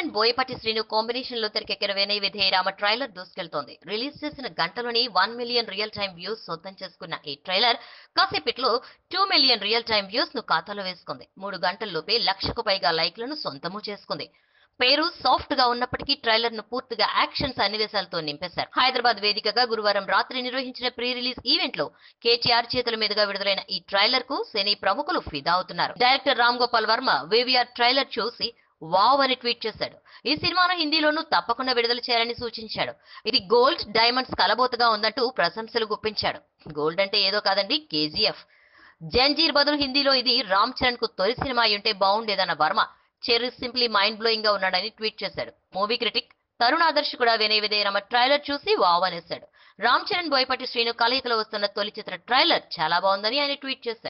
And Boyapati Srinu కాంబినేషన్లో తెరకెక్కిన Vinay విధేయరామ trailer దూసుకెళ్తోంది. Release చేసిన గంటలోని one million real time views సొంతం చేసుకున్న ఈ ట్రైలర్ కాసేపట్లో టూ మిలియన్ రియల్ టైం వ్యూస్ను ఖాతాలో వేసుకుంది. మూడు గంటల్లోపే లక్షకు పైగా లైక్లను సొంతము చేసుకుంది. పేరు సాఫ్ట్గా ఉన్నప్పటికీ ట్రైలర్ను పూర్తిగా యాక్షన్ సన్నివేశాలతో నింపేశారు. హైదరాబాద్ వేదికగా గురువారం రాత్రి నిర్వహించిన ప్రీ రిలీజ్ ఈవెంట్లో కేటీఆర్ చేతుల మీదుగా విడుదలైన ఈ ట్రైలర్కు సినీ ప్రముఖులు ఫిదా అవుతున్నారు. Director Ram Gopal Varma VVR trailer చూసి వావ్ అని ట్వీట్ చేశాడు. ఈ సినిమాను హిందీలోనూ తప్పకుండా విడుదల చేయాలని సూచించాడు. ఇది గోల్డ్ డైమండ్స్ కలబోతగా ఉందంటూ ప్రశంసలు గుప్పించాడు. గోల్డ్ అంటే ఏదో కాదండి కేజీఎఫ్. జంజీర్ బదులు హిందీలో ఇది రామ్ చరణ్కు తొలి సినిమా ఉంటే బాగుండేదన్న వర్మ చెర్రీ సింప్లీ మైండ్ బ్లోయింగ్గా ఉన్నాడని ట్వీట్ చేశాడు. మూవీ క్రిటిక్ తరుణ్ ఆదర్శ్ కూడా వినయ విధేయరమ ట్రైలర్ చూసి వావ్ అనేశాడు. రామ్ చరణ్ బోయపాటి శ్రీను కలయికలో వస్తున్న తొలి చిత్ర ట్రైలర్ చాలా బాగుందని ఆయన ట్వీట్ చేశారు